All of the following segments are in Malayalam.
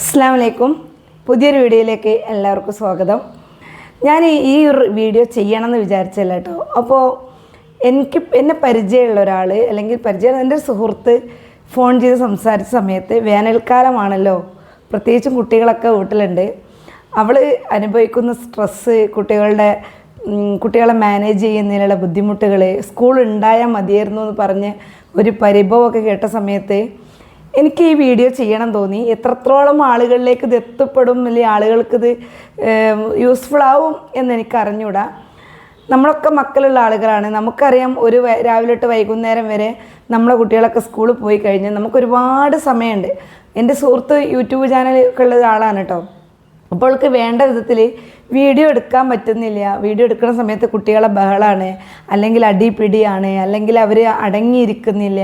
അസ്സാം പുതിയൊരു വീഡിയോയിലേക്ക് എല്ലാവർക്കും സ്വാഗതം. ഞാൻ ഈ- ഒരു വീഡിയോ ചെയ്യണമെന്ന് വിചാരിച്ചല്ല കേട്ടോ. അപ്പോൾ എനിക്ക് എന്നെ പരിചയമുള്ള ഒരാൾ അല്ലെങ്കിൽ പരിചയം എന്റെ സുഹൃത്ത് ഫോൺ ചെയ്ത് സംസാരിച്ച സമയത്ത് വേനൽക്കാലമാണല്ലോ പ്രത്യേകിച്ചും കുട്ടികളൊക്കെ വീട്ടിലുണ്ട്. അവൾ അനുഭവിക്കുന്ന സ്ട്രെസ്സ് കുട്ടികളുടെ കുട്ടികളെ മാനേജ് ചെയ്യുന്നതിനുള്ള ബുദ്ധിമുട്ടുകൾ സ്കൂൾ ഉണ്ടായാൽ മതിയായിരുന്നു എന്ന് പറഞ്ഞ് ഒരു പരിഭവമൊക്കെ കേട്ട സമയത്ത് എനിക്ക് ഈ വീഡിയോ ചെയ്യണം തോന്നി. എത്രത്തോളം ആളുകളിലേക്ക് ഇത് എത്തപ്പെടും അല്ലെങ്കിൽ ആളുകൾക്ക് ഇത് യൂസ്ഫുൾ ആവും എന്ന് എനിക്ക് അറിഞ്ഞൂടാ. നമ്മളൊക്കെ മക്കളുള്ള ആളുകളാണ്. നമുക്കറിയാം ഒരു രാവിലെ തൊട്ട് വൈകുന്നേരം വരെ നമ്മളെ കുട്ടികളൊക്കെ സ്കൂളിൽ പോയി കഴിഞ്ഞാൽ നമുക്ക് ഒരുപാട് സമയമുണ്ട്. എന്റെ സുഹൃത്ത് യൂട്യൂബ് ചാനലൊക്കെ ഉള്ള ഒരാളാണ് കേട്ടോ. അപ്പോൾ അവൾക്ക് വേണ്ട വിധത്തിൽ വീഡിയോ എടുക്കാൻ പറ്റുന്നില്ല. വീഡിയോ എടുക്കുന്ന സമയത്ത് കുട്ടികളെ ബഹളാണ്. അല്ലെങ്കിൽ അടിപിടിയാണ് അല്ലെങ്കിൽ അവർ അടങ്ങിയിരിക്കുന്നില്ല.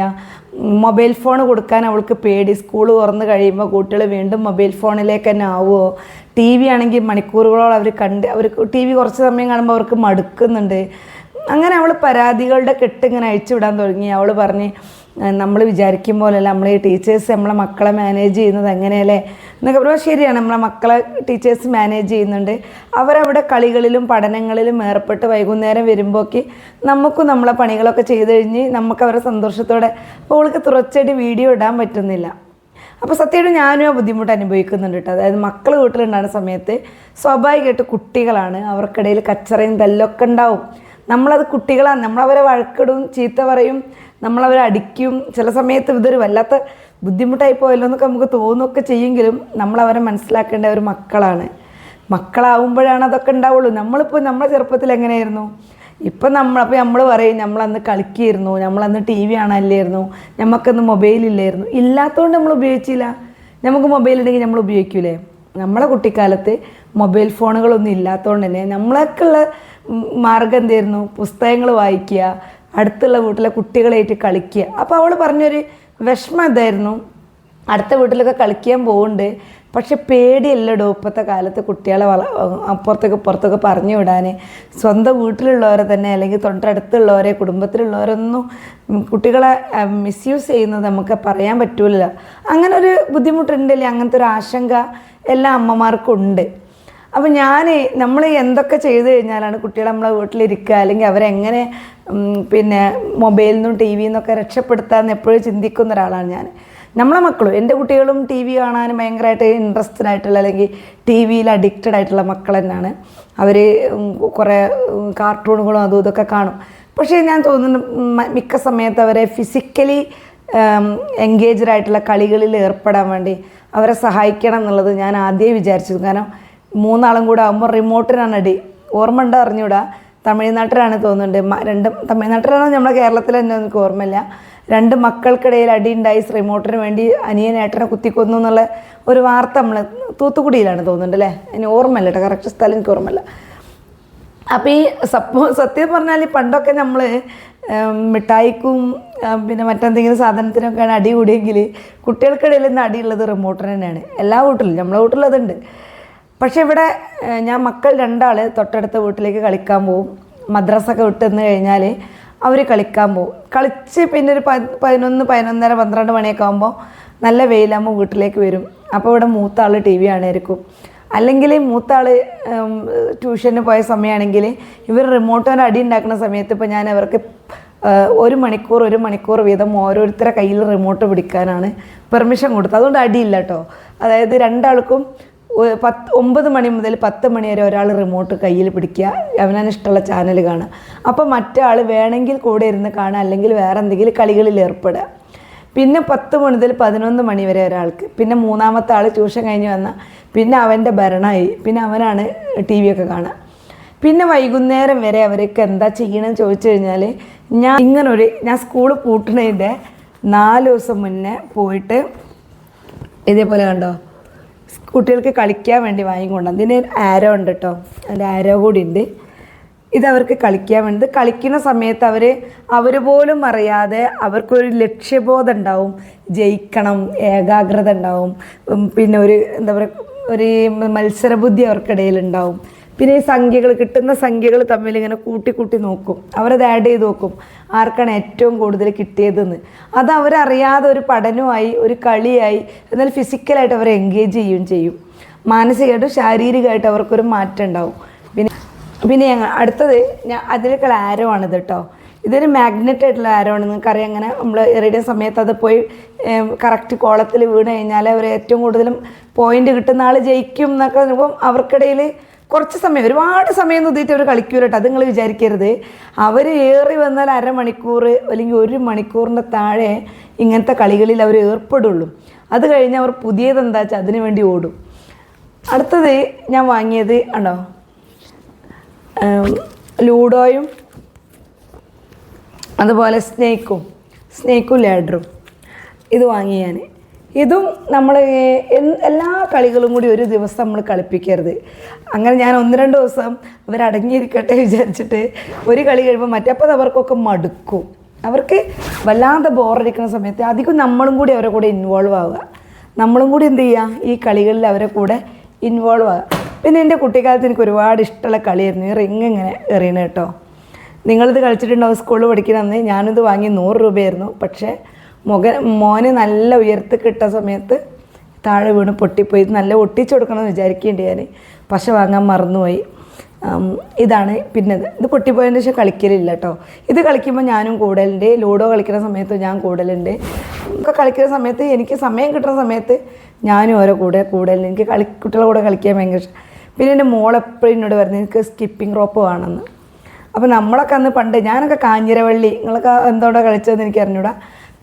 മൊബൈൽ ഫോൺ കൊടുക്കാൻ അവൾക്ക് പേടി. സ്കൂൾ തുറന്ന് കഴിയുമ്പോൾ കുട്ടികൾ വീണ്ടും മൊബൈൽ ഫോണിലേക്ക് തന്നെ ആവുമോ ടി വി ആണെങ്കിൽ മണിക്കൂറുകളോളം അവർ കണ്ട് അവർ ടി വി കുറച്ച് സമയം കാണുമ്പോൾ അവർക്ക് മടുക്കുന്നുണ്ട്. അങ്ങനെ അവൾ പരാതികളുടെ കെട്ടിങ്ങനെ ഇങ്ങനെ വിടാൻ തുടങ്ങി. അവൾ പറഞ്ഞ് നമ്മൾ വിചാരിക്കും പോലെയല്ല. നമ്മൾ ഈ ടീച്ചേഴ്സ് നമ്മളെ മക്കളെ മാനേജ് ചെയ്യുന്നത് എങ്ങനെയല്ലേ? എന്നൊക്കെ പറയുമ്പോൾ ശരിയാണ്. നമ്മളെ മക്കളെ ടീച്ചേഴ്സ് മാനേജ് ചെയ്യുന്നുണ്ട്. അവരവിടെ കളികളിലും പഠനങ്ങളിലും ഏർപ്പെട്ട് വൈകുന്നേരം വരുമ്പോഴേക്ക് നമുക്കും നമ്മളെ പണികളൊക്കെ ചെയ്ത് കഴിഞ്ഞ് നമുക്ക് അവരെ സന്തോഷത്തോടെ അപ്പോൾ അവൾക്ക് തുറച്ചടി വീഡിയോ ഇടാൻ പറ്റുന്നില്ല. അപ്പോൾ സത്യമായിട്ട് ഞാനും ആ ബുദ്ധിമുട്ട് അനുഭവിക്കുന്നുണ്ട് കേട്ടോ. അതായത് മക്കൾ വീട്ടിലുണ്ടാകുന്ന സമയത്ത് സ്വാഭാവികമായിട്ട് കുട്ടികളാണ്. അവർക്കിടയിൽ കച്ചറയും തല്ലൊക്കെ ഉണ്ടാവും. നമ്മളത് കുട്ടികളാണ് നമ്മളവരെ വഴക്കിടും ചീത്ത പറയും. നമ്മളവരെ അടിക്കും. ചില സമയത്ത് ഇതൊരു വല്ലാത്ത ബുദ്ധിമുട്ടായി പോയല്ലോ എന്നൊക്കെ നമുക്ക് തോന്നുകയൊക്കെ ചെയ്യുമെങ്കിലും അവരെ മനസ്സിലാക്കേണ്ട ഒരു മക്കളാണ്. മക്കളാവുമ്പോഴാണ് അതൊക്കെ ഉണ്ടാവുള്ളൂ. നമ്മളിപ്പോൾ നമ്മളെ ചെറുപ്പത്തിൽ എങ്ങനെയായിരുന്നു? ഇപ്പം നമ്മൾ അപ്പോൾ നമ്മൾ പറയും നമ്മളന്ന് കളിക്കായിരുന്നു നമ്മളന്ന് ടി വി കാണാനില്ലായിരുന്നു നമുക്കന്ന് മൊബൈൽ ഇല്ലായിരുന്നു. ഇല്ലാത്തതുകൊണ്ട് നമ്മൾ ഉപയോഗിച്ചില്ല. നമുക്ക് മൊബൈൽ ഉണ്ടെങ്കിൽ നമ്മൾ ഉപയോഗിക്കൂലേ? നമ്മളെ കുട്ടിക്കാലത്ത് മൊബൈൽ ഫോണുകളൊന്നും ഇല്ലാത്തതുകൊണ്ട് തന്നെ നമ്മളൊക്കെയുള്ള മാർഗം എന്തായിരുന്നു? പുസ്തകങ്ങൾ വായിക്കുക അടുത്തുള്ള വീട്ടിലെ കുട്ടികളായിട്ട് കളിക്കുക അപ്പോൾ അവൾ പറഞ്ഞൊരു വിഷമം എന്തായിരുന്നു അടുത്ത വീട്ടിലൊക്കെ കളിക്കാൻ പോകുന്നുണ്ട് പക്ഷെ പേടിയല്ലടോ ഇപ്പോഴത്തെ കാലത്ത് കുട്ടികളെ വള അപ്പുറത്തൊക്കെ പുറത്തൊക്കെ പറഞ്ഞു വിടാൻ സ്വന്തം വീട്ടിലുള്ളവരെ തന്നെ അല്ലെങ്കിൽ തൊണ്ടടുത്തുള്ളവരെ കുടുംബത്തിലുള്ളവരൊന്നും കുട്ടികളെ മിസ്യൂസ് ചെയ്യുന്നത് നമുക്ക് പറയാൻ പറ്റില്ല അങ്ങനെ ഒരു ബുദ്ധിമുട്ടുണ്ടല്ലേ അങ്ങനത്തെ ഒരു ആശങ്ക എല്ലാ അമ്മമാർക്കുണ്ട്. അപ്പം ഞാൻ നമ്മൾ എന്തൊക്കെ ചെയ്തു കഴിഞ്ഞാലാണ് കുട്ടികൾ നമ്മളെ വീട്ടിലിരിക്കുക അല്ലെങ്കിൽ അവരെങ്ങനെ പിന്നെ മൊബൈലിൽ നിന്നും ടി വിയിൽ നിന്നൊക്കെ രക്ഷപ്പെടുത്താമെന്ന് എപ്പോഴും ചിന്തിക്കുന്ന ഒരാളാണ് ഞാൻ. നമ്മളെ മക്കളും എന്റെ കുട്ടികളും ടി വി കാണാൻ ഭയങ്കരമായിട്ട് ഇൻട്രസ്റ്റഡ് ആയിട്ടുള്ള അല്ലെങ്കിൽ ടി വിയിൽ അഡിക്റ്റഡ് ആയിട്ടുള്ള മക്കൾ തന്നെയാണ്. അവർ കുറേ കാർട്ടൂണുകളും അതും ഇതൊക്കെ കാണും. പക്ഷേ ഞാൻ തോന്നുന്നു മിക്ക സമയത്ത് അവരെ ഫിസിക്കലി എൻഗേജ്ഡ് ആയിട്ടുള്ള കളികളിൽ ഏർപ്പെടാൻ വേണ്ടി അവരെ സഹായിക്കണം എന്നുള്ളത് ഞാൻ ആദ്യമേ വിചാരിച്ചു കാരണം മൂന്നാളും കൂടെ ആകുമ്പോൾ റിമോട്ടിനാണ് അടി. ഓർമ്മ ഉണ്ടോ അറിഞ്ഞൂടാ? തമിഴ്നാട്ടിലാണ് തോന്നുന്നുണ്ട്. രണ്ടും തമിഴ്നാട്ടിലാണോ നമ്മുടെ കേരളത്തിൽ തന്നെ എനിക്ക് ഓർമ്മയില്ല. രണ്ട് മക്കൾക്കിടയിൽ അടി ഉണ്ടായി റിമോട്ടിന് വേണ്ടി അനിയനേട്ടനെ കുത്തിക്കൊന്നു എന്നുള്ള ഒരു വാർത്ത നമ്മൾ തൂത്തുക്കുടിയിലാണ് തോന്നുന്നുണ്ട് അല്ലേ? എനിക്ക് ഓർമ്മയില്ല കേട്ടോ. കറക്റ്റ് സ്ഥലം എനിക്ക് ഓർമ്മയില്ല. അപ്പോൾ ഈ സപ്പോ സത്യം പറഞ്ഞാൽ ഈ പണ്ടൊക്കെ നമ്മൾ മിഠായിക്കും പിന്നെ മറ്റെന്തെങ്കിലും സാധനത്തിനൊക്കെയാണ് അടി കൂടിയെങ്കിൽ കുട്ടികൾക്കിടയിൽ നിന്ന് അടിയുള്ളത് റിമോട്ടിന് തന്നെയാണ്. എല്ലാ വീട്ടിലും നമ്മളെ വീട്ടിലും അതുണ്ട്. പക്ഷേ ഇവിടെ ഞാൻ മക്കൾ രണ്ടാൾ തൊട്ടടുത്ത വീട്ടിലേക്ക് കളിക്കാൻ പോകും മദ്രസൊക്കെ വിട്ടുന്ന് കഴിഞ്ഞാൽ അവർ കളിക്കാൻ പോവും. കളിച്ച് പിന്നെ ഒരു പതിനൊന്ന് പതിനൊന്നര പന്ത്രണ്ട് മണിയൊക്കെ ആകുമ്പോൾ നല്ല വെയിലാകുമ്പോൾ വീട്ടിലേക്ക് വരും. അപ്പോൾ ഇവിടെ മൂത്ത ആൾ ടി വി ആണായിരിക്കും അല്ലെങ്കിൽ മൂത്ത ആൾ ട്യൂഷന് പോയ സമയമാണെങ്കിൽ ഇവർ റിമോട്ടോന്റെ അടി ഉണ്ടാക്കുന്ന സമയത്ത് ഇപ്പോൾ ഞാൻ അവർക്ക് ഒരു മണിക്കൂർ ഒരു മണിക്കൂർ വീതം ഓരോരുത്തരെ കയ്യിൽ റിമോട്ട് പിടിക്കാനാണ് പെർമിഷൻ കൊടുത്തത്. അതുകൊണ്ട് അടിയില്ല കേട്ടോ അതായത് രണ്ടാൾക്കും പത്ത് ഒമ്പത് മണി മുതൽ പത്ത് മണി വരെ ഒരാൾ റിമോട്ട് കയ്യിൽ പിടിക്കുക. അവനാണ് ഇഷ്ടമുള്ള ചാനൽ കാണുക. അപ്പോൾ മറ്റാൾ വേണമെങ്കിൽ കൂടെ ഇരുന്ന് കാണുക അല്ലെങ്കിൽ വേറെ എന്തെങ്കിലും കളികളിൽ ഏർപ്പെടുക. പിന്നെ പത്ത് മണി മുതൽ പതിനൊന്ന് മണി വരെ ഒരാൾക്ക്. പിന്നെ മൂന്നാമത്തെ ആൾ ട്യൂഷൻ കഴിഞ്ഞ് വന്ന പിന്നെ അവന്റെ ഭരണമായി പിന്നെ അവനാണ് ടി വി ഒക്കെ കാണുക. പിന്നെ വൈകുന്നേരം വരെ അവർക്ക് എന്താ ചെയ്യണമെന്ന് ചോദിച്ചു കഴിഞ്ഞാൽ ഞാൻ ഇങ്ങനൊരു ഞാൻ സ്കൂൾ പൂട്ടണതിന്റെ നാല് ദിവസം മുന്നേ പോയിട്ട് ഇതേപോലെ കണ്ടോ? കുട്ടികൾക്ക് കളിക്കാൻ വേണ്ടി വാങ്ങിക്കൊണ്ടു ഇതിന് ആരോ ഉണ്ട് കേട്ടോ അതിന്റെ ആരോ കൂടി ഉണ്ട്. ഇതവർക്ക് കളിക്കാൻ വേണ്ടി. കളിക്കുന്ന സമയത്ത് അവർ അവർ പോലും അറിയാതെ അവർക്കൊരു ലക്ഷ്യബോധം ഉണ്ടാവും. ജയിക്കണം ഏകാഗ്രത ഉണ്ടാവും. പിന്നെ ഒരു എന്താ പറയുക ഒരു മത്സരബുദ്ധി അവർക്കിടയിൽ ഉണ്ടാവും. പിന്നെ ഈ സംഖ്യകൾ കിട്ടുന്ന സംഖ്യകൾ തമ്മിൽ ഇങ്ങനെ കൂട്ടി കൂട്ടി നോക്കും. അവരത് ആഡ് ചെയ്ത് നോക്കും. ആർക്കാണ് ഏറ്റവും കൂടുതൽ കിട്ടിയതെന്ന്. അത് അവരറിയാതെ ഒരു പഠനമായി ഒരു കളിയായി എന്നാൽ ഫിസിക്കലായിട്ട് അവരെ എൻഗേജ് ചെയ്യുകയും ചെയ്യും. മാനസികമായിട്ടും ശാരീരികമായിട്ടും അവർക്കൊരു മാറ്റം ഉണ്ടാവും. പിന്നെ പിന്നെ ഞങ്ങൾ അടുത്തത് ഞാൻ അതിലേക്കുള്ള ആരോ ആണിത് കേട്ടോ ഇതൊരു മാഗ്നറ്റ് ആയിട്ടുള്ള ആരോ ആണ്. നിങ്ങൾക്കറിയാം അങ്ങനെ നമ്മൾ എറിയുന്ന സമയത്ത് അത് പോയി കറക്റ്റ് കോളത്തിൽ വീണ് കഴിഞ്ഞാൽ അവർ ഏറ്റവും കൂടുതലും പോയിന്റ് കിട്ടുന്ന ആൾ ജയിക്കും എന്നൊക്കെ അവർക്കിടയിൽ കുറച്ച് സമയം ഒരുപാട് സമയം നോക്കിയിട്ട് അവർ കളിക്കൂല കേട്ടോ അത് നിങ്ങൾ വിചാരിക്കരുത്. അവർ ഏറി വന്നാൽ അരമണിക്കൂർ അല്ലെങ്കിൽ ഒരു മണിക്കൂറിന്റെ താഴെ ഇങ്ങനത്തെ കളികളിൽ അവർ ഏർപ്പെടുള്ളൂ. അത് കഴിഞ്ഞ് അവർ പുതിയത് എന്താ വെച്ചാൽ അതിനു വേണ്ടി ഓടും. അടുത്തത് ഞാൻ വാങ്ങിയത് ആണോ? ലൂഡോയും അതുപോലെ സ്നേക്കും സ്നേക്കും ലാഡറും. ഇത് വാങ്ങി ഞാൻ. ഇതും നമ്മൾ എല്ലാ കളികളും കൂടി ഒരു ദിവസം നമ്മൾ കളിപ്പിക്കരുത്. അങ്ങനെ ഞാൻ ഒന്ന് രണ്ട് ദിവസം അവരടങ്ങിയിരിക്കട്ടെ വിചാരിച്ചിട്ട് ഒരു കളി കഴിയുമ്പോൾ മറ്റപ്പോൾ അവർക്കൊക്കെ മടുക്കും. അവർക്ക് വല്ലാതെ ബോറടിക്കുന്ന സമയത്ത് അധികം നമ്മളും കൂടി അവരെ കൂടെ ഇൻവോൾവ് ആവുക. നമ്മളും കൂടി എന്ത് ചെയ്യുക ഈ കളികളിൽ അവരെ കൂടെ ഇൻവോൾവ് ആവുക. പിന്നെ എന്റെ കുട്ടിക്കാലത്ത് എനിക്ക് ഒരുപാട് ഇഷ്ടമുള്ള കളിയായിരുന്നു. ഈ റിങ് ഇങ്ങനെ എറിയണ കേട്ടോ നിങ്ങളിത് കളിച്ചിട്ടുണ്ടാവും സ്കൂളിൽ പഠിക്കുന്ന അന്ന് ഞാനിത് വാങ്ങി നൂറ് രൂപയായിരുന്നു. പക്ഷേ മുഖ മോന് നല്ല ഉയർത്ത് കിട്ട സമയത്ത് താഴെ വീണ് പൊട്ടിപ്പോയി. നല്ല ഒട്ടിച്ചു കൊടുക്കണമെന്ന് വിചാരിക്കേണ്ടി ഞാൻ പശ വാങ്ങാൻ മറന്നുപോയി. ഇതാണ് പിന്നെ ഇത് പൊട്ടിപ്പോയതിന് ശേഷം കളിക്കലില്ല കേട്ടോ ഇത് കളിക്കുമ്പോൾ ഞാനും കൂടലുണ്ട്. ലൂഡോ കളിക്കുന്ന സമയത്ത് ഞാൻ കൂടലുണ്ട്. ഒക്കെ കളിക്കുന്ന സമയത്ത് എനിക്ക് സമയം കിട്ടുന്ന സമയത്ത് ഞാനും ഓരോ കൂടെ കൂടലുണ്ട്. എനിക്ക് കളി കുട്ടികളുടെ കൂടെ കളിക്കാൻ ഭയങ്കര ഇഷ്ടം. പിന്നെ എന്റെ മോളെപ്പോഴും എന്നോട് പറഞ്ഞു എനിക്ക് സ്കിപ്പിംഗ് റോപ്പ് വേണമെന്ന്. അപ്പോൾ നമ്മളൊക്കെ അന്ന് പണ്ട് ഞാനൊക്കെ കാഞ്ഞിരവള്ളി നിങ്ങളൊക്കെ എന്തോടെ കളിച്ചതെന്ന് എനിക്ക് അറിഞ്ഞൂടാ.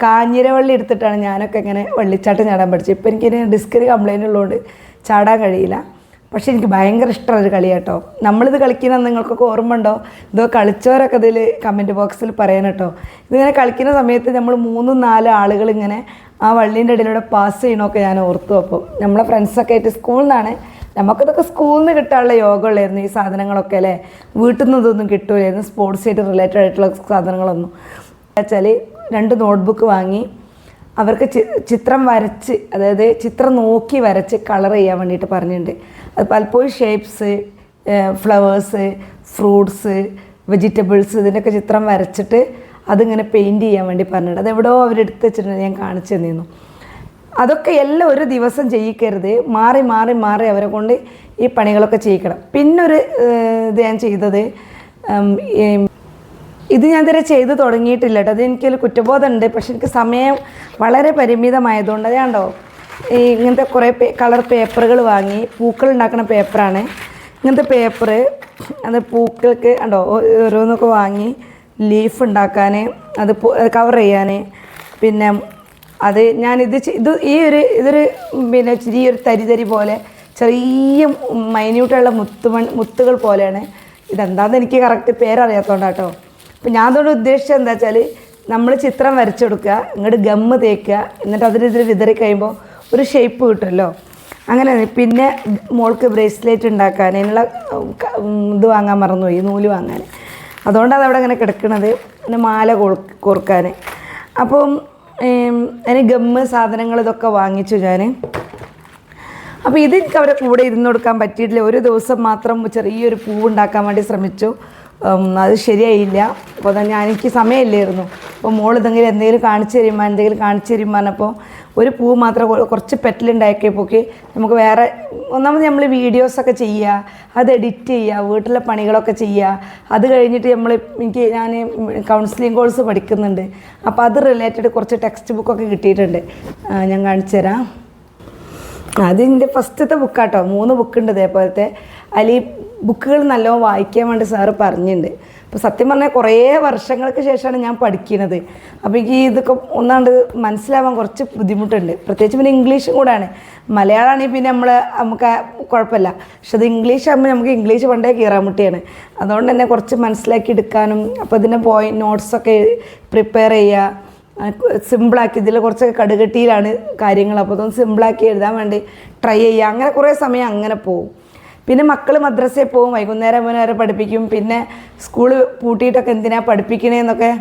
കാഞ്ഞിരവള്ളി എടുത്തിട്ടാണ് ഞാനൊക്കെ ഇങ്ങനെ വള്ളിച്ചാട്ടം ചാടാൻ പഠിച്ചത്. ഇപ്പം എനിക്കിനി ഡിസ്കിന് കംപ്ലൈന്റ് ഉള്ളതുകൊണ്ട് ചാടാൻ കഴിയില്ല. പക്ഷെ എനിക്ക് ഭയങ്കര ഇഷ്ടമുള്ളൊരു കളി കേട്ടോ നമ്മളിത് കളിക്കുന്ന നിങ്ങൾക്കൊക്കെ ഓർമ്മ ഉണ്ടോ ഇതോ കളിച്ചവരൊക്കെ ഇതിൽ കമന്റ് ബോക്സിൽ പറയാൻ കേട്ടോ ഇതിങ്ങനെ കളിക്കുന്ന സമയത്ത് നമ്മൾ മൂന്നും നാല് ആളുകൾ ഇങ്ങനെ ആ വള്ളീന്റെ ഇടയിലൂടെ പാസ് ചെയ്യണമൊക്കെ ഞാൻ ഓർത്തു. അപ്പോൾ നമ്മളെ ഫ്രണ്ട്സൊക്കെ ആയിട്ട് സ്കൂളിൽ നിന്നാണ് നമുക്കിതൊക്കെ സ്കൂളിൽ നിന്ന് കിട്ടാനുള്ള യോഗമുള്ളായിരുന്നു ഈ സാധനങ്ങളൊക്കെ അല്ലേ? വീട്ടിൽ നിന്ന് ഇതൊന്നും കിട്ടൂലായിരുന്നു. സ്പോർട്സ് ആയിട്ട് റിലേറ്റഡ് ആയിട്ടുള്ള സാധനങ്ങളൊന്നും. വെച്ചാൽ രണ്ട് നോട്ട്ബുക്ക് വാങ്ങി. അവർക്ക് ചിത്രം വരച്ച് അതായത് ചിത്രം നോക്കി വരച്ച് കളർ ചെയ്യാൻ വേണ്ടിയിട്ട് പറഞ്ഞിട്ടുണ്ട്. അത് പലപ്പോഴും ഷേപ്സ് ഫ്ലവേഴ്സ് ഫ്രൂട്ട്സ് വെജിറ്റബിൾസ് ഇതിന്റെയൊക്കെ ചിത്രം വരച്ചിട്ട് അതിങ്ങനെ പെയിന്റ് ചെയ്യാൻ വേണ്ടി പറഞ്ഞിട്ടുണ്ട്. അതെവിടെയോ അവരെടുത്ത് വെച്ചിട്ടുണ്ട് ഞാൻ കാണിച്ചു തന്നിരുന്നു. അതൊക്കെ എല്ലാം ഒരു ദിവസം ചെയ്യിക്കരുത്. മാറി മാറി മാറി അവരെ കൊണ്ട് ഈ പണികളൊക്കെ ചെയ്യിക്കണം. പിന്നൊരു ഇത് ഞാൻ ചെയ്തത് ഇത് ഞാൻ ഇതുവരെ ചെയ്ത് തുടങ്ങിയിട്ടില്ല കേട്ടോ. അത് എനിക്കൊരു കുറ്റബോധമുണ്ട്. പക്ഷെ എനിക്ക് സമയം വളരെ പരിമിതമായതുകൊണ്ട് അതാണ്ടോ ഈ ഇങ്ങനത്തെ കുറേ പേ കളർ പേപ്പറുകൾ വാങ്ങി പൂക്കൾ ഉണ്ടാക്കുന്ന പേപ്പറാണ്. ഇങ്ങനത്തെ പേപ്പറ് അത് പൂക്കൾക്ക് ഉണ്ടോ ഓരോന്നൊക്കെ വാങ്ങി ലീഫ് ഉണ്ടാക്കാൻ അത് കവർ ചെയ്യാൻ പിന്നെ അത് ഞാൻ ഇത് ഇത് ഈ ഒരു ഇതൊരു പിന്നെ ചെറിയൊരു തരി തരി പോലെ ചെറിയ മൈന്യൂട്ടുള്ള മുത്തുമൺ മുത്തുകൾ പോലെയാണ്. ഇതെന്താണെന്ന് എനിക്ക് കറക്റ്റ് പേരറിയാത്തതുകൊണ്ടാട്ടോ അപ്പം ഞാൻ അതുകൊണ്ട് ഉദ്ദേശിച്ചത് എന്താ വെച്ചാൽ നമ്മൾ ചിത്രം വരച്ചു കൊടുക്കുക ഇങ്ങോട്ട് ഗമ്മ് തേക്കുക എന്നിട്ട് അതിനെതിരെ വിതറി കഴിയുമ്പോൾ ഒരു ഷേപ്പ് കിട്ടുമല്ലോ. അങ്ങനെ പിന്നെ മോൾക്ക് ബ്രേസ്ലെറ്റ് ഉണ്ടാക്കാൻ അതിനുള്ള ഇത് വാങ്ങാൻ മറന്നുപോയി നൂൽ വാങ്ങാൻ അതുകൊണ്ടാണ് അവിടെ അങ്ങനെ കിടക്കുന്നത് പിന്നെ മാല കോർക്കാൻ അപ്പം അതിന് ഗമ്മ് സാധനങ്ങൾ ഇതൊക്കെ വാങ്ങിച്ചു ഞാൻ അപ്പോൾ ഇത് എനിക്ക് അവരെ കൂടെ ഇരുന്ന് കൊടുക്കാൻ പറ്റിയിട്ടില്ല. ഒരു ദിവസം മാത്രം ചെറിയൊരു പൂവ് ഉണ്ടാക്കാൻ വേണ്ടി ശ്രമിച്ചു. അത് ശരിയായില്ല. അപ്പോൾ തന്നെ എനിക്ക് സമയമില്ലായിരുന്നു. അപ്പോൾ മോൾ ഇതെങ്കിലും എന്തെങ്കിലും കാണിച്ചു തരുമ്പോൾ എന്തെങ്കിലും കാണിച്ചു തരുമ്പോൾ ഒരു പൂ മാത്രം കുറച്ച് പെറ്റലുണ്ടാക്കിയപ്പോക്ക് നമുക്ക് വേറെ ഒന്നാമത് നമ്മൾ വീഡിയോസൊക്കെ ചെയ്യുക അത് എഡിറ്റ് ചെയ്യുക വീട്ടിലെ പണികളൊക്കെ ചെയ്യുക. അത് കഴിഞ്ഞിട്ട് നമ്മൾ എനിക്ക് ഞാൻ കൗൺസിലിംഗ് കോഴ്സ് പഠിക്കുന്നുണ്ട്. അപ്പോൾ അത് റിലേറ്റഡ് കുറച്ച് ടെക്സ്റ്റ് ബുക്കൊക്കെ കിട്ടിയിട്ടുണ്ട്. ഞാൻ കാണിച്ചു തരാം. അതിന്റെ ഫസ്റ്റത്തെ ബുക്കാട്ടോ മൂന്ന് ബുക്കുണ്ട് ഇതേപോലത്തെ. ഈ ബുക്കുകൾ നല്ലോണം വായിക്കാൻ വേണ്ടി സാറ് പറഞ്ഞിട്ടുണ്ട്. അപ്പോൾ സത്യം പറഞ്ഞാൽ കുറേ വർഷങ്ങൾക്ക് ശേഷമാണ് ഞാൻ പഠിക്കുന്നത്. അപ്പോൾ എനിക്ക് ഇതൊക്കെ ഒന്നാണ്ട് മനസ്സിലാവാൻ കുറച്ച് ബുദ്ധിമുട്ടുണ്ട്. പ്രത്യേകിച്ച് പിന്നെ ഇംഗ്ലീഷും കൂടെയാണ് മലയാളമാണെങ്കിൽ പിന്നെ നമ്മൾ നമുക്ക് കുഴപ്പമില്ല. പക്ഷെ അത് ഇംഗ്ലീഷ് ആകുമ്പോൾ നമുക്ക് ഇംഗ്ലീഷ് പണ്ടേ കീറാമുട്ടിയാണ് അതുകൊണ്ട് തന്നെ കുറച്ച് മനസ്സിലാക്കി എടുക്കാനും അപ്പോൾ ഇതിന്റെ പോയി നോട്ട്സൊക്കെ പ്രിപ്പയർ ചെയ്യുക. സിമ്പിളാക്കി ഇതിൽ കുറച്ചൊക്കെ കടുകട്ടിയിലാണ് കാര്യങ്ങൾ അപ്പോൾ അതൊന്ന് സിമ്പിളാക്കി എഴുതാൻ വേണ്ടി ട്രൈ ചെയ്യുക. അങ്ങനെ കുറേ സമയം അങ്ങനെ പോകും. പിന്നെ മക്കൾ മദ്രസയിൽ പോകും വൈകുന്നേരം അവനെ പഠിപ്പിക്കും പിന്നെ സ്കൂൾ പൂട്ടിയിട്ടൊക്കെ എന്തിനാ പഠിപ്പിക്കണേന്നൊക്കെ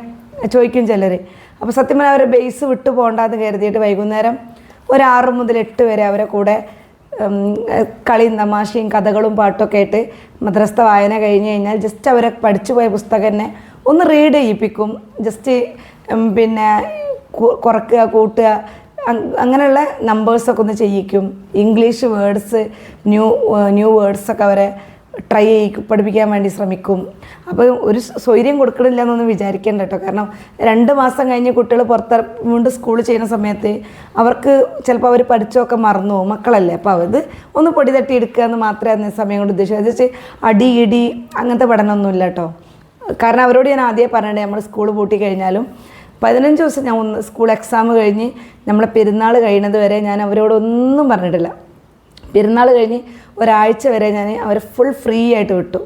ചോദിക്കും ചിലർ അപ്പോൾ സത്യം പറഞ്ഞാൽ അവരെ ബേസ് വിട്ടു പോകണ്ടെന്ന് കരുതിയിട്ട് വൈകുന്നേരം ഒരു ആറ് മുതൽ എട്ട് വരെ അവരെ കൂടെ കളിയും തമാശയും കഥകളും പാട്ടൊക്കെ ആയിട്ട് മദ്രസ വായന കഴിഞ്ഞ് കഴിഞ്ഞാൽ ജസ്റ്റ് അവരെ പഠിച്ചു പോയ പുസ്തകം തന്നെ ഒന്ന് റീഡ് ചെയ്യിപ്പിക്കും. ജസ്റ്റ് പിന്നെ കുറക്കുക കൂട്ടുക അങ്ങനെയുള്ള നമ്പേഴ്സൊക്കെ ഒന്ന് ചെയ്യിക്കും. ഇംഗ്ലീഷ് വേർഡ്സ് ന്യൂ ന്യൂ വേർഡ്സൊക്കെ അവരെ ട്രൈ ചെയ്യിക്കും പഠിപ്പിക്കാൻ വേണ്ടി ശ്രമിക്കും. അപ്പോൾ ഒരു സ്വൈര്യം കൊടുക്കണില്ല എന്നൊന്നും വിചാരിക്കേണ്ട കേട്ടോ. കാരണം രണ്ട് മാസം കഴിഞ്ഞ് കുട്ടികൾ പുറത്ത് വീണ്ടും സ്കൂൾ ചെയ്യുന്ന സമയത്ത് അവർക്ക് ചിലപ്പോൾ അവർ പഠിച്ചൊക്കെ മറന്നു പോകും. മക്കളല്ലേ? അപ്പോൾ അത് ഒന്ന് പൊടി തട്ടി എടുക്കുക എന്ന് മാത്രമേ അന്ന് സമയം കൊണ്ട് ഉദ്ദേശിച്ചു അത് അടി ഇടി അങ്ങനത്തെ പഠനമൊന്നുമില്ല കേട്ടോ. കാരണം അവരോട് ഞാൻ ആദ്യമേ പറഞ്ഞിട്ട് നമ്മൾ സ്കൂൾ പൂട്ടി കഴിഞ്ഞാലും പതിനഞ്ച് ദിവസം ഞാൻ ഒന്ന് സ്കൂൾ എക്സാം കഴിഞ്ഞ് നമ്മളെ പെരുന്നാൾ കഴിയുന്നത് വരെ ഞാൻ അവരോടൊന്നും പറഞ്ഞിട്ടില്ല. പെരുന്നാൾ കഴിഞ്ഞ് ഒരാഴ്ച വരെ ഞാൻ അവരെ ഫുൾ ഫ്രീ ആയിട്ട് വിട്ടു.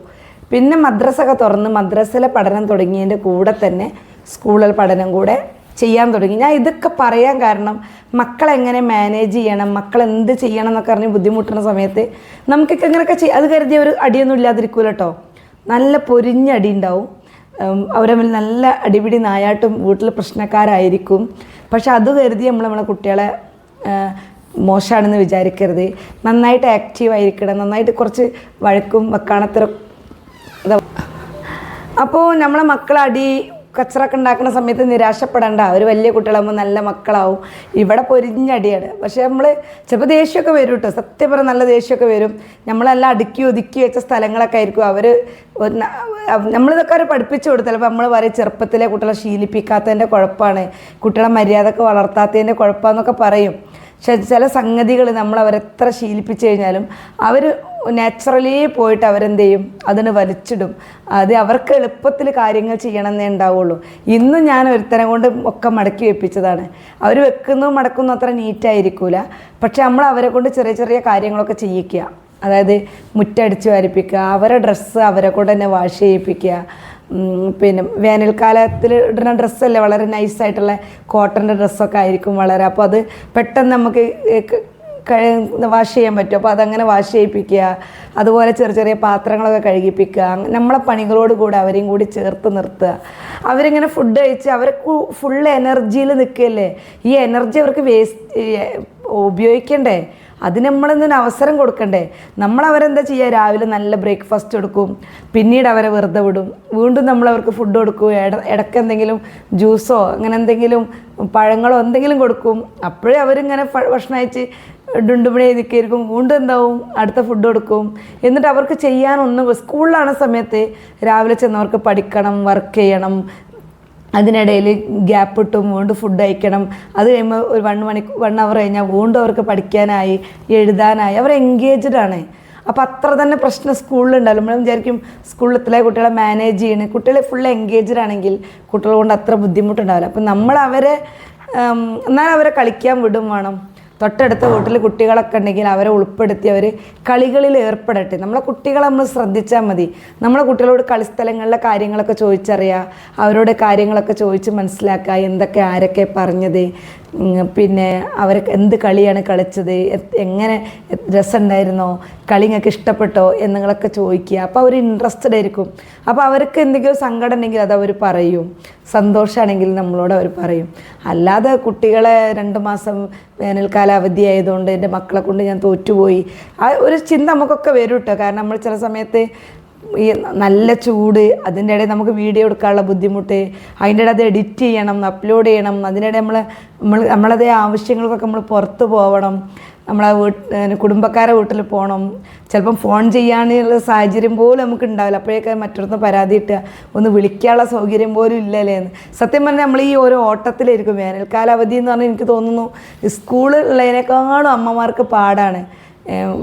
പിന്നെ മദ്രസ ഒക്കെ തുറന്ന് മദ്രസയിലെ പഠനം തുടങ്ങിയതിന്റെ കൂടെ തന്നെ സ്കൂളിൽ പഠനം കൂടെ ചെയ്യാൻ തുടങ്ങി. ഞാൻ ഇതൊക്കെ പറയാൻ കാരണം മക്കളെങ്ങനെ മാനേജ് ചെയ്യണം മക്കൾ എന്ത് ചെയ്യണം എന്നൊക്കെ അറിഞ്ഞ് ബുദ്ധിമുട്ടുന്ന സമയത്ത് നമുക്കൊക്കെ ഇങ്ങനെയൊക്കെ ചെയ്യാം അത് കരുതിയ ഒരു അടിയൊന്നും ഇല്ലാതിരിക്കൂല കേട്ടോ നല്ല പൊരിഞ്ഞടി ഉണ്ടാവും. ഉം, അവരെ തമ്മിൽ നല്ല അടിപിടി നായാട്ടും വീട്ടിൽ പ്രശ്നക്കാരായിരിക്കും. പക്ഷെ അത് കരുതി നമ്മൾ നമ്മളെ കുട്ടികളെ മോശമാണെന്ന് വിചാരിക്കരുത്. നന്നായിട്ട് ആക്റ്റീവ് ആയിരിക്കണം. നന്നായിട്ട് കുറച്ച് വഴക്കും വക്കാണത്തരം അപ്പോൾ നമ്മളെ മക്കളടി കച്ചറൊക്കെ ഉണ്ടാക്കുന്ന സമയത്ത് നിരാശപ്പെടേണ്ട. അവർ വലിയ കുട്ടികളാകുമ്പോൾ നല്ല മക്കളാവും. ഇവിടെ പൊരിഞ്ഞടിയാണ് പക്ഷേ നമ്മൾ ചിലപ്പോൾ ദേഷ്യമൊക്കെ വരും കേട്ടോ സത്യം പറഞ്ഞാൽ നല്ല ദേഷ്യമൊക്കെ വരും. നമ്മളെല്ലാം അടുക്കി ഒതുക്കി വെച്ച സ്ഥലങ്ങളൊക്കെ ആയിരിക്കും. അവർ നമ്മളിതൊക്കെ അവർ പഠിപ്പിച്ചു കൊടുത്തു. ചിലപ്പോൾ നമ്മൾ പറയും ചെറുപ്പത്തിലെ കുട്ടികളെ ശീലിപ്പിക്കാത്തതിന്റെ കുഴപ്പമാണ് കുട്ടികളെ മര്യാദയ്ക്ക് വളർത്താത്തതിന്റെ കുഴപ്പമെന്നൊക്കെ പറയും. പക്ഷെ ചില സംഗതികൾ നമ്മൾ അവരെത്ര ശീലിപ്പിച്ചു കഴിഞ്ഞാലും അവർ നാച്ചുറലി പോയിട്ട് അവരെന്ത് ചെയ്യും അതിന് വലിച്ചിടും. അത് അവർക്ക് എളുപ്പത്തിൽ കാര്യങ്ങൾ ചെയ്യണമെന്നേ ഉണ്ടാവുള്ളൂ. ഇന്നും ഞാൻ ഒരുത്തനെ കൊണ്ട് ഒക്കെ മടക്കി വെപ്പിച്ചതാണ്. അവർ വെക്കുന്നതും മടക്കുന്നു അത്ര നീറ്റായിരിക്കൂല പക്ഷെ നമ്മൾ അവരെ കൊണ്ട് ചെറിയ ചെറിയ കാര്യങ്ങളൊക്കെ ചെയ്യിക്കുക. അതായത് മുറ്റടിച്ച് വരപ്പിക്കുക അവരെ ഡ്രസ്സ് അവരെ കൊണ്ട് തന്നെ വാഷ് ചെയ്യിപ്പിക്കുക. പിന്നെ വേനൽക്കാലത്തിൽ ഇടുന്ന ഡ്രസ്സല്ലേ വളരെ നൈസായിട്ടുള്ള കോട്ടന്റെ ഡ്രസ്സൊക്കെ ആയിരിക്കും വളരെ. അപ്പോൾ അത് പെട്ടെന്ന് നമുക്ക് വാഷ് ചെയ്യാൻ പറ്റും. അപ്പോൾ അതങ്ങനെ വാഷ് ചെയ്യിപ്പിക്കുക. അതുപോലെ ചെറിയ ചെറിയ പാത്രങ്ങളൊക്കെ കഴുകിപ്പിക്കുക. നമ്മളെ പണികളോട് കൂടെ അവരെയും കൂടി ചേർത്ത് നിർത്തുക. അവരിങ്ങനെ ഫുഡ് കഴിച്ച് അവർക്ക് ഫുൾ എനർജിയിൽ നിൽക്കുകയല്ലേ? ഈ എനർജി അവർക്ക് വേസ്റ്റ് ഉപയോഗിക്കണ്ടേ? അതിന് നമ്മളെന്തിനു അവസരം കൊടുക്കണ്ടേ? നമ്മൾ അവരെന്താ ചെയ്യുക? രാവിലെ നല്ല ബ്രേക്ക്ഫാസ്റ്റ് കൊടുക്കും. പിന്നീട് അവരെ വെറുതെ വിടും. വീണ്ടും നമ്മൾ അവർക്ക് ഫുഡ് കൊടുക്കും. ഇട ഇടയ്ക്ക് എന്തെങ്കിലും ജ്യൂസോ അങ്ങനെ എന്തെങ്കിലും പഴങ്ങളോ എന്തെങ്കിലും കൊടുക്കും. അപ്പോഴേ അവരിങ്ങനെ ഭക്ഷണം കഴിച്ച് ഡുണ്ടുപിടി നിൽക്കായിരിക്കും. എന്താവും? അടുത്ത ഫുഡ് കൊടുക്കും. എന്നിട്ട് അവർക്ക് ചെയ്യാനൊന്നും സ്കൂളിലാണ് സമയത്ത് രാവിലെ ചെന്നവർക്ക് പഠിക്കണം വർക്ക് ചെയ്യണം. അതിനിടയിൽ ഗ്യാപ്പ് ഇട്ടും വീണ്ടും ഫുഡ് അയക്കണം അത് കഴിയുമ്പോൾ ഒരു വൺ മണി വൺ അവർ കഴിഞ്ഞാൽ വീണ്ടും അവർക്ക് പഠിക്കാനായി എഴുതാനായി. അവർ എൻഗേജ്ഡ് ആണ്. അപ്പം അത്ര തന്നെ പ്രശ്നം സ്കൂളിലുണ്ടല്ലോ നമ്മൾ വിചാരിക്കും സ്കൂളിലെ കുട്ടികളെ മാനേജ് ചെയ്യണം. കുട്ടികളെ ഫുൾ എൻഗേജ്ഡ് ആണെങ്കിൽ കുട്ടികളെ കൊണ്ട് അത്ര ബുദ്ധിമുട്ടുണ്ടാവില്ല. അപ്പം നമ്മൾ അവരെ എന്നാൽ അവരെ കളിക്കാൻ വിടും വേണം. തൊട്ടടുത്ത വീട്ടിൽ കുട്ടികളൊക്കെ ഉണ്ടെങ്കിൽ അവരെ ഉൾപ്പെടുത്തി അവർ കളികളിൽ ഏർപ്പെടട്ടെ. നമ്മളെ കുട്ടികളെ നമ്മൾ ശ്രദ്ധിച്ചാൽ മതി. നമ്മളെ കുട്ടികളോട് കളിസ്ഥലങ്ങളിലെ കാര്യങ്ങളൊക്കെ ചോദിച്ചറിയുക അവരോട് കാര്യങ്ങളൊക്കെ ചോദിച്ച് മനസ്സിലാക്കുക എന്തൊക്കെ ആരൊക്കെ പറഞ്ഞത്. പിന്നെ അവർ എന്ത് കളിയാണ് കളിച്ചത് എങ്ങനെ രസമുണ്ടായിരുന്നോ കളി നിങ്ങൾക്ക് ഇഷ്ടപ്പെട്ടോ എന്നുങ്ങളൊക്കെ ചോദിക്കുക. അപ്പോൾ അവർ ഇൻട്രസ്റ്റഡ് ആയിരിക്കും. അപ്പോൾ അവർക്ക് എന്തെങ്കിലും സങ്കടം ഉണ്ടെങ്കിൽ അത് അവർ പറയും. സന്തോഷമാണെങ്കിൽ നമ്മളോട് അവർ പറയും. അല്ലാതെ കുട്ടികളെ രണ്ട് മാസം വേനൽക്കാല അവധി ആയതുകൊണ്ട് എന്റെ മക്കളെ കൊണ്ട് ഞാൻ തോറ്റുപോയി. ആ ഒരു ചിന്ത നമുക്കൊക്കെ വരും കേട്ടോ കാരണം നമ്മൾ ചില സമയത്ത് ഈ നല്ല ചൂട് അതിന്റെ ഇടയിൽ നമുക്ക് വീഡിയോ എടുക്കാനുള്ള ബുദ്ധിമുട്ട് അതിന്റെ ഇടയിൽ അത് എഡിറ്റ് ചെയ്യണം അപ്ലോഡ് ചെയ്യണം അതിനിടെ നമ്മൾ നമ്മൾ നമ്മളതേ ആവശ്യങ്ങൾക്കൊക്കെ നമ്മൾ പുറത്ത് പോകണം നമ്മളെ വീട്ട് കുടുംബക്കാരെ വീട്ടിൽ പോകണം ചിലപ്പം ഫോൺ ചെയ്യാനുള്ള സാഹചര്യം പോലും നമുക്ക് ഉണ്ടാവില്ല. അപ്പോഴേക്ക് മറ്റൊരുന്ന് പരാതി ഇട്ടുക ഒന്ന് വിളിക്കാനുള്ള സൗകര്യം പോലും ഇല്ലല്ലേ എന്ന്. സത്യം പറഞ്ഞാൽ നമ്മൾ ഈ ഓരോ ഓട്ടത്തിലായിരിക്കും വേനൽക്കാല അവധി എന്ന് പറഞ്ഞാൽ എനിക്ക് തോന്നുന്നു സ്കൂളുള്ളതിനേക്കാളും അമ്മമാർക്ക് പാടാണ്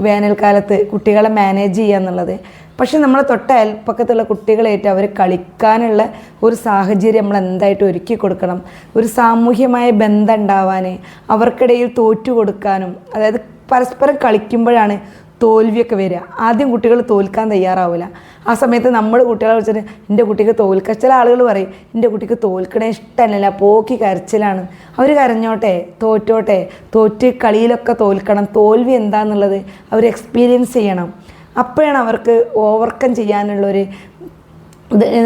വേനൽക്കാലത്ത് കുട്ടികളെ മാനേജ് ചെയ്യുക എന്നുള്ളത്. പക്ഷെ നമ്മൾ തൊട്ട അയൽപ്പക്കത്തുള്ള കുട്ടികളായിട്ട് അവർ കളിക്കാനുള്ള ഒരു സാഹചര്യം നമ്മൾ എന്തായിട്ട് ഒരുക്കി കൊടുക്കണം. ഒരു സാമൂഹ്യമായ ബന്ധം ഉണ്ടാവാൻ അവർക്കിടയിൽ തോറ്റു കൊടുക്കാനും അതായത് പരസ്പരം കളിക്കുമ്പോഴാണ് തോൽവിയൊക്കെ വരിക. ആദ്യം കുട്ടികൾ തോൽക്കാൻ തയ്യാറാവില്ല. ആ സമയത്ത് നമ്മൾ കുട്ടികളെ വിളിച്ചിട്ട് എന്റെ കുട്ടിക്ക് തോൽക്ക ചില ആളുകൾ പറയും എന്റെ കുട്ടിക്ക് തോൽക്കണേ ഇഷ്ടമല്ല പോക്കി കരച്ചിലാണ്. അവർ കരഞ്ഞോട്ടെ തോറ്റോട്ടെ തോറ്റ് കളിയിലൊക്കെ തോൽക്കണം. തോൽവി എന്താണെന്നുള്ളത് അവർ എക്സ്പീരിയൻസ് ചെയ്യണം. അപ്പോഴാണ് അവർക്ക് ഓവർകം ചെയ്യാനുള്ളൊരു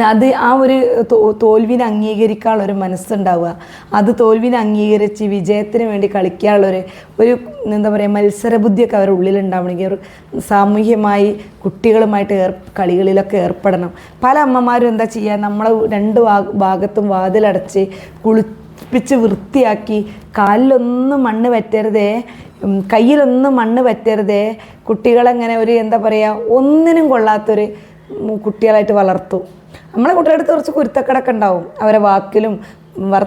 അത് ആ ഒരു തോൽവിനെ അംഗീകരിക്കാനുള്ളൊരു മനസ്സുണ്ടാവുക. അത് തോൽവിനെ അംഗീകരിച്ച് വിജയത്തിന് വേണ്ടി കളിക്കാനുള്ളൊരു ഒരു എന്താ പറയുക മത്സരബുദ്ധിയൊക്കെ അവരുടെ ഉള്ളിലുണ്ടാവണമെങ്കിൽ അവർ സാമൂഹ്യമായി കുട്ടികളുമായിട്ട് ഏർ കളികളിലൊക്കെ ഏർപ്പെടണം. പല അമ്മമാരും എന്താ ചെയ്യുക നമ്മളെ രണ്ട് ഭാഗ- ഭാഗത്തും വാതിലടച്ച് കുളിപ്പിച്ച് വൃത്തിയാക്കി കാലിലൊന്നും മണ്ണ് പറ്റരുതേ കയ്യിലൊന്നും മണ്ണ് പറ്റരുതേ. കുട്ടികളെങ്ങനെ ഒരു എന്താ പറയുക ഒന്നിനും കൊള്ളാത്തൊരു കുട്ടികളായിട്ട് വളർത്തു. നമ്മളെ കുട്ടികളുടെ അടുത്ത് കുറച്ച് കുരുത്തക്കടക്കുണ്ടാവും അവരെ വാക്കിലും വർ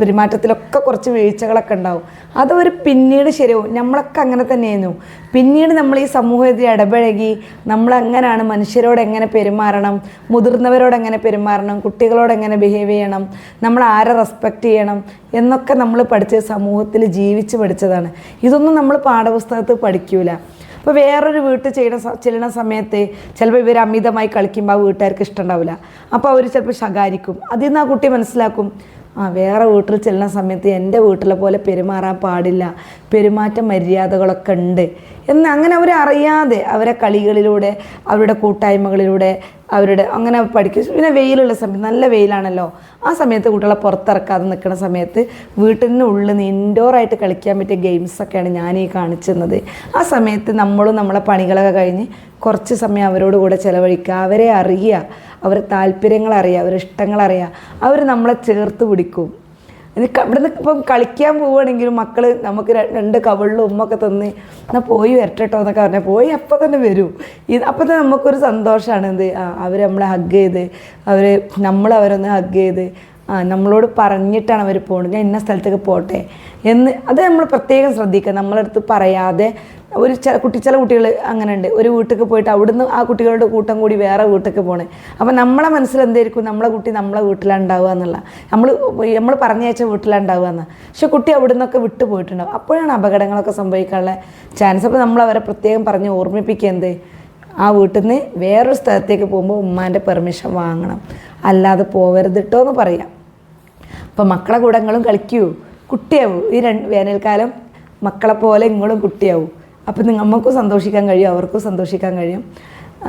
പെരുമാറ്റത്തിലൊക്കെ കുറച്ച് വീഴ്ചകളൊക്കെ ഉണ്ടാവും. അതൊരു പിന്നീട് ശരിയാവും. നമ്മളൊക്കെ അങ്ങനെ തന്നെയായിരുന്നു. പിന്നീട് നമ്മൾ ഈ സമൂഹത്തിൽ ഇടപഴകി നമ്മൾ എങ്ങനെയാണ് മനുഷ്യരോട് എങ്ങനെ പെരുമാറണം മുതിർന്നവരോട് എങ്ങനെ പെരുമാറണം കുട്ടികളോട് എങ്ങനെ ബിഹേവ് ചെയ്യണം നമ്മൾ ആരെ റെസ്പെക്റ്റ് ചെയ്യണം എന്നൊക്കെ നമ്മൾ പഠിച്ച സമൂഹത്തിൽ ജീവിച്ച് പഠിച്ചതാണ്. ഇതൊന്നും നമ്മൾ പാഠപുസ്തകത്ത് പഠിക്കൂല. ഇപ്പോൾ വേറൊരു വീട്ടിൽ ചെയ്യുന്ന ചെല്ലുന്ന സമയത്ത് ചിലപ്പോൾ ഇവർ അമിതമായി കളിക്കുമ്പോൾ ആ വീട്ടുകാർക്ക് ഇഷ്ടമുണ്ടാവില്ല അപ്പോൾ അവർ ചിലപ്പോൾ ശകാരിക്കും. അതിൽ നിന്ന് ആ കുട്ടി മനസ്സിലാക്കും ആ വേറെ വീട്ടിൽ ചെല്ലുന്ന സമയത്ത് എന്റെ വീട്ടിലെ പോലെ പെരുമാറാൻ പാടില്ല. പെരുമാറ്റ മര്യാദകളൊക്കെ ഉണ്ട്. എന്ന് അങ്ങനെ അവരെ അറിയാതെ അവരെ കളികളിലൂടെ അവരുടെ കൂട്ടായ്മകളിലൂടെ അവരുടെ അങ്ങനെ പഠിക്കും. പിന്നെ വെയിലുള്ള സമയത്ത് നല്ല വെയിലാണല്ലോ. ആ സമയത്ത് കുട്ടികളെ പുറത്തിറക്കാതെ നിൽക്കുന്ന സമയത്ത് വീട്ടിനുള്ളിൽ നിന്ന് ഇൻഡോറായിട്ട് കളിക്കാൻ പറ്റിയ ഗെയിംസൊക്കെയാണ് ഞാൻ ഈ കാണിച്ചിരുന്നത്. ആ സമയത്ത് നമ്മളും നമ്മളെ പണികളൊക്കെ കഴിഞ്ഞ് കുറച്ച് സമയം അവരോട് കൂടെ ചിലവഴിക്കുക അവരെ അറിയുക അവരെ താല്പര്യങ്ങൾ അറിയുക അവരുടെ ഇഷ്ടങ്ങൾ അറിയുക അവർ നമ്മളെ ചേർത്ത് പിടിക്കും. ഇവിടുന്ന് ഇപ്പം കളിക്കാൻ പോവുകയാണെങ്കിലും മക്കൾ നമുക്ക് രണ്ട് കവിളിലും ഉമ്മൊക്കെ തന്ന് എന്നാൽ പോയി വരട്ടോ എന്നൊക്കെ പറഞ്ഞാൽ പോയി അപ്പം തന്നെ വരും. ഇത് അപ്പം തന്നെ നമുക്കൊരു സന്തോഷമാണ് എന്ത്? അവർ നമ്മളെ ഹഗ് ചെയ്ത് അവർ നമ്മൾ അവരൊന്ന് ഹഗ് ചെയ്ത് ആ നമ്മളോട് പറഞ്ഞിട്ടാണ് അവർ പോകുന്നത് ഞാൻ ഇന്ന സ്ഥലത്തേക്ക് പോട്ടെ എന്ന് അത് നമ്മൾ പ്രത്യേകം ശ്രദ്ധിക്കുക നമ്മളടുത്ത് പറയാതെ ഒരു ചില കുട്ടി ചില കുട്ടികൾ അങ്ങനെ ഉണ്ട് ഒരു വീട്ടിൽ പോയിട്ട് അവിടുന്ന് ആ കുട്ടികളുടെ കൂട്ടം കൂടി വേറെ വീട്ടിലേക്ക് പോണേ. അപ്പം നമ്മളെ മനസ്സിൽ എന്തായിരിക്കും? നമ്മളെ കുട്ടി നമ്മളെ വീട്ടിലാണ് ഉണ്ടാവുക എന്നുള്ള നമ്മൾ നമ്മൾ പറഞ്ഞയച്ച വീട്ടിലാണ് ഉണ്ടാവുക എന്ന്. പക്ഷെ കുട്ടി അവിടെ നിന്നൊക്കെ വിട്ടു പോയിട്ടുണ്ടാവും. അപ്പോഴാണ് അപകടങ്ങളൊക്കെ സംഭവിക്കാനുള്ള ചാൻസ് അപ്പോൾ നമ്മൾ അവരെ പ്രത്യേകം പറഞ്ഞ് ഓർമ്മിപ്പിക്കുക എന്ത്? ആ വീട്ടിൽ നിന്ന് വേറൊരു സ്ഥലത്തേക്ക് പോകുമ്പോൾ ഉമ്മാന്റെ പെർമിഷൻ വാങ്ങണം. അല്ലാതെ പോകരുത് കേട്ടോ എന്ന് പറയാം. അപ്പോൾ മക്കളെ കൂടെ നിങ്ങളും കളിക്കൂ. കുട്ടിയാവും. ഈ രണ്ട് വേനൽക്കാലം മക്കളെ പോലെ നിങ്ങളും കുട്ടിയാവും. അപ്പം നമുക്കും സന്തോഷിക്കാൻ കഴിയും അവർക്കും സന്തോഷിക്കാൻ കഴിയും.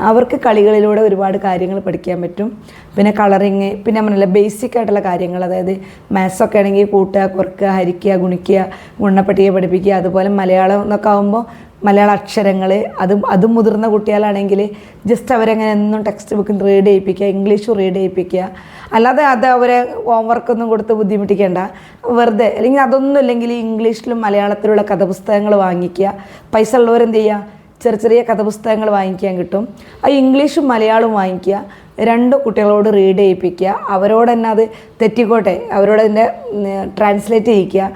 അവർക്ക് കളികളിലൂടെ ഒരുപാട് കാര്യങ്ങൾ പഠിക്കാൻ പറ്റും. പിന്നെ കളറിങ് പിന്നെ നമ്മളല്ല ബേസിക് ആയിട്ടുള്ള കാര്യങ്ങൾ അതായത് മാത്സൊക്കെ ആണെങ്കിൽ കൂട്ടുക കുറക്കുക ഹരിക്കുക ഗുണിക്കുക ഗുണപ്പട്ടിക പഠിപ്പിക്കുക അതുപോലെ മലയാളം എന്നൊക്കെ ആകുമ്പോൾ മലയാള അക്ഷരങ്ങൾ അതും അതും മുതിർന്ന കുട്ടികളാണെങ്കിൽ ജസ്റ്റ് അവരങ്ങനെ എന്നും ടെക്സ്റ്റ് ബുക്കിൽ റീഡ് ചെയ്യിപ്പിക്കുക ഇംഗ്ലീഷ് റീഡ് ചെയ്യിപ്പിക്കുക. അല്ലാതെ അത് അവരെ ഹോംവർക്കൊന്നും കൊടുത്ത് ബുദ്ധിമുട്ടിക്കേണ്ട. വെറുതെ അല്ലെങ്കിൽ അതൊന്നും ഇല്ലെങ്കിൽ ഇംഗ്ലീഷിലും മലയാളത്തിലുള്ള കഥപുസ്തകങ്ങൾ വാങ്ങിക്കുക. പൈസ ഉള്ളവരെന്ത് ചെയ്യുക? ചെറിയ ചെറിയ കഥപുസ്തകങ്ങൾ വാങ്ങിക്കാൻ കിട്ടും. ആ ഇംഗ്ലീഷും മലയാളവും വാങ്ങിക്കുക. രണ്ട് കുട്ടികളോട് റീഡ് ചെയ്യിപ്പിക്കുക. അവരോട് തന്നെ അത് തെറ്റിക്കോട്ടെ. അവരോട് അതിന്റെ ട്രാൻസ്ലേറ്റ് ചെയ്യിക്കുക.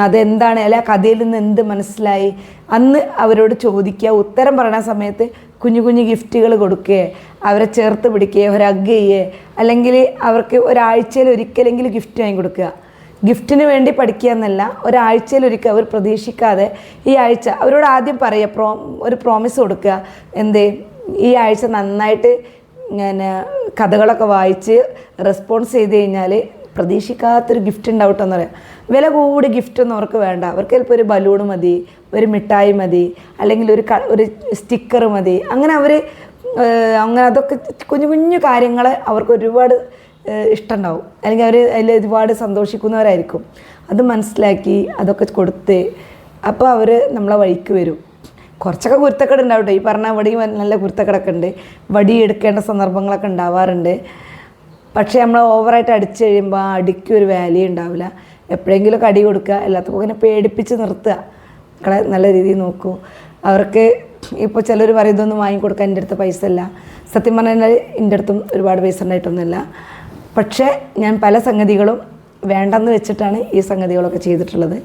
അതെന്താണ്? അല്ലെ ആ കഥയിൽ നിന്ന് എന്ത് മനസ്സിലായി? അന്ന് അവരോട് ചോദിക്കുക. ഉത്തരം പറയണ സമയത്ത് കുഞ്ഞു കുഞ്ഞു ഗിഫ്റ്റുകൾ കൊടുക്കുകയെ അവരെ ചേർത്ത് പിടിക്കുകയോ ഒരു ഹഗ് ചെയ്യുകയെ അല്ലെങ്കിൽ അവർക്ക് ഒരാഴ്ചയിൽ ഒരിക്കലെങ്കിലും ഗിഫ്റ്റ് വാങ്ങി കൊടുക്കുക. ഗിഫ്റ്റിന് വേണ്ടി പഠിക്കുക എന്നല്ല ഒരാഴ്ചയിൽ ഒരിക്കൽ അവർ പ്രതീക്ഷിക്കാതെ ഈ ആഴ്ച അവരോട് ആദ്യം പറയുക. പ്രോ ഒരു പ്രോമിസ് കൊടുക്കുക. എന്ത്? ഈ ആഴ്ച നന്നായിട്ട് ഞാൻ കഥകളൊക്കെ വായിച്ച് റെസ്പോൺസ് ചെയ്ത് കഴിഞ്ഞാൽ പ്രതീക്ഷിക്കാത്തൊരു ഗിഫ്റ്റ് ഉണ്ടാവട്ടെ എന്ന് പറയാം. വില കൂടി ഗിഫ്റ്റ് ഒന്നും അവർക്ക് വേണ്ട. അവർക്ക് ചിലപ്പോൾ ഒരു ബലൂൺ മതി ഒരു മിഠായി മതി അല്ലെങ്കിൽ ഒരു ക ഒരു സ്റ്റിക്കർ മതി. അങ്ങനെ അവർ അങ്ങനെ അതൊക്കെ കുഞ്ഞു കുഞ്ഞു കാര്യങ്ങൾ അവർക്ക് ഒരുപാട് ഇഷ്ടമുണ്ടാവും അല്ലെങ്കിൽ അവർ അതിൽ ഒരുപാട് സന്തോഷിക്കുന്നവരായിരിക്കും. അത് മനസ്സിലാക്കി അതൊക്കെ കൊടുത്ത് അപ്പോൾ അവർ നമ്മളെ വഴിക്ക് വരും. കുറച്ചൊക്കെ കുരുത്തക്കേട് ഉണ്ടാവട്ടെ ട്ടോ. ഈ പറഞ്ഞ വടിയും നല്ല കുരുത്തക്കേടൊക്കെ ഉണ്ട്. വടി എടുക്കേണ്ട സന്ദർഭങ്ങളൊക്കെ ഉണ്ടാവാറുണ്ട്. പക്ഷേ നമ്മൾ ഓവറായിട്ട് അടിച്ചു കഴിയുമ്പോൾ ആ അടിക്ക് ഒരു വാല്യൂ ഉണ്ടാവില്ല. എപ്പോഴെങ്കിലും കടി കൊടുക്കുക എല്ലാത്തപ്പോൾ ഇങ്ങനെ പേടിപ്പിച്ച് നിർത്തുക. മക്കളെ നല്ല രീതിയിൽ നോക്കൂ. അവർക്ക് ഇപ്പോൾ ചിലർ പറയും ഇതൊന്നും വാങ്ങിക്കൊടുക്കാൻ എന്റെ അടുത്ത് പൈസ ഇല്ല. സത്യം പറഞ്ഞാൽ എന്റെ അടുത്തും ഒരുപാട് പൈസ ഉണ്ടായിട്ടൊന്നുമില്ല. പക്ഷേ ഞാൻ പല സംഗതികളും വേണ്ടെന്ന് വെച്ചിട്ടാണ് ഈ സംഗതികളൊക്കെ ചെയ്തിട്ടുള്ളത്.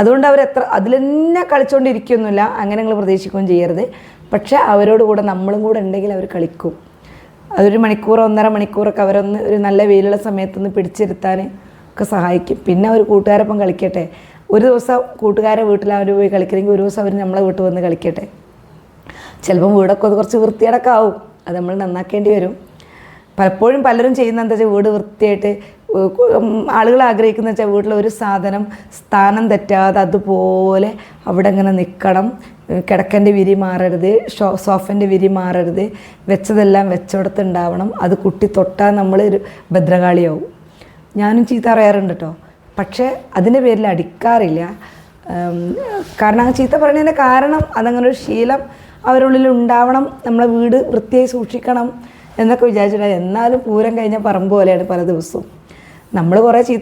അതുകൊണ്ട് അവർ എത്ര അതിൽ തന്നെ കളിച്ചുകൊണ്ടിരിക്കുകയൊന്നുമില്ല അങ്ങനെ നിങ്ങൾ പ്രതീക്ഷിക്കുകയും ചെയ്യരുത്. പക്ഷേ അവരോട് കൂടെ നമ്മളും കൂടെ ഉണ്ടെങ്കിൽ അവർ കളിക്കും. അതൊരു മണിക്കൂർ ഒന്നര മണിക്കൂറൊക്കെ അവരൊന്ന് ഒരു നല്ല വെയിലുള്ള സമയത്തൊന്ന് പിടിച്ചിരുത്താൻ ഒക്കെ സഹായിക്കും. പിന്നെ അവർ കൂട്ടുകാരൊപ്പം കളിക്കട്ടെ. ഒരു ദിവസം കൂട്ടുകാരെ വീട്ടിൽ അവർ പോയി കളിക്കണമെങ്കിൽ ഒരു ദിവസം അവർ നമ്മളെ വീട്ടിൽ വന്ന് കളിക്കട്ടെ. ചിലപ്പം വീടൊക്കെ അത് കുറച്ച് വൃത്തിയടക്കം ആവും. അത് നമ്മൾ നന്നാക്കേണ്ടി വരും. പലപ്പോഴും പലരും ചെയ്യുന്ന എന്താ വെച്ചാൽ വീട് വൃത്തിയായിട്ട് ആളുകൾ ആഗ്രഹിക്കുന്ന വെച്ചാൽ വീട്ടിൽ ഒരു സാധനം സ്ഥാനം തെറ്റാതെ അതുപോലെ അവിടെ ഇങ്ങനെ നിൽക്കണം. കിടക്കന്റെ വിരി മാറരുത് ഷോ സോഫന്റെ വിരി മാറരുത് വെച്ചതെല്ലാം വെച്ചോടത്ത് ഉണ്ടാവണം അത് കുട്ടി തൊട്ടാൽ നമ്മൾ ഒരു ഭദ്രകാളിയാവും. ഞാനും ചീത്ത പറയാറുണ്ട് കേട്ടോ പക്ഷേ അതിന്റെ പേരിൽ അടിക്കാറില്ല. കാരണം ആ ചീത്ത പറയുന്നതിന്റെ കാരണം അതങ്ങനെ ഒരു ശീലം അവരുള്ളിൽ ഉണ്ടാവണം നമ്മളെ വീട് വൃത്തിയായി സൂക്ഷിക്കണം എന്നൊക്കെ വിചാരിച്ചിട്ടാണ് എന്നാലും പൂരം കഴിഞ്ഞ പറമ്പ് പോലെയാണ് പല ദിവസവും. നമ്മൾ കുറേ ചീത്ത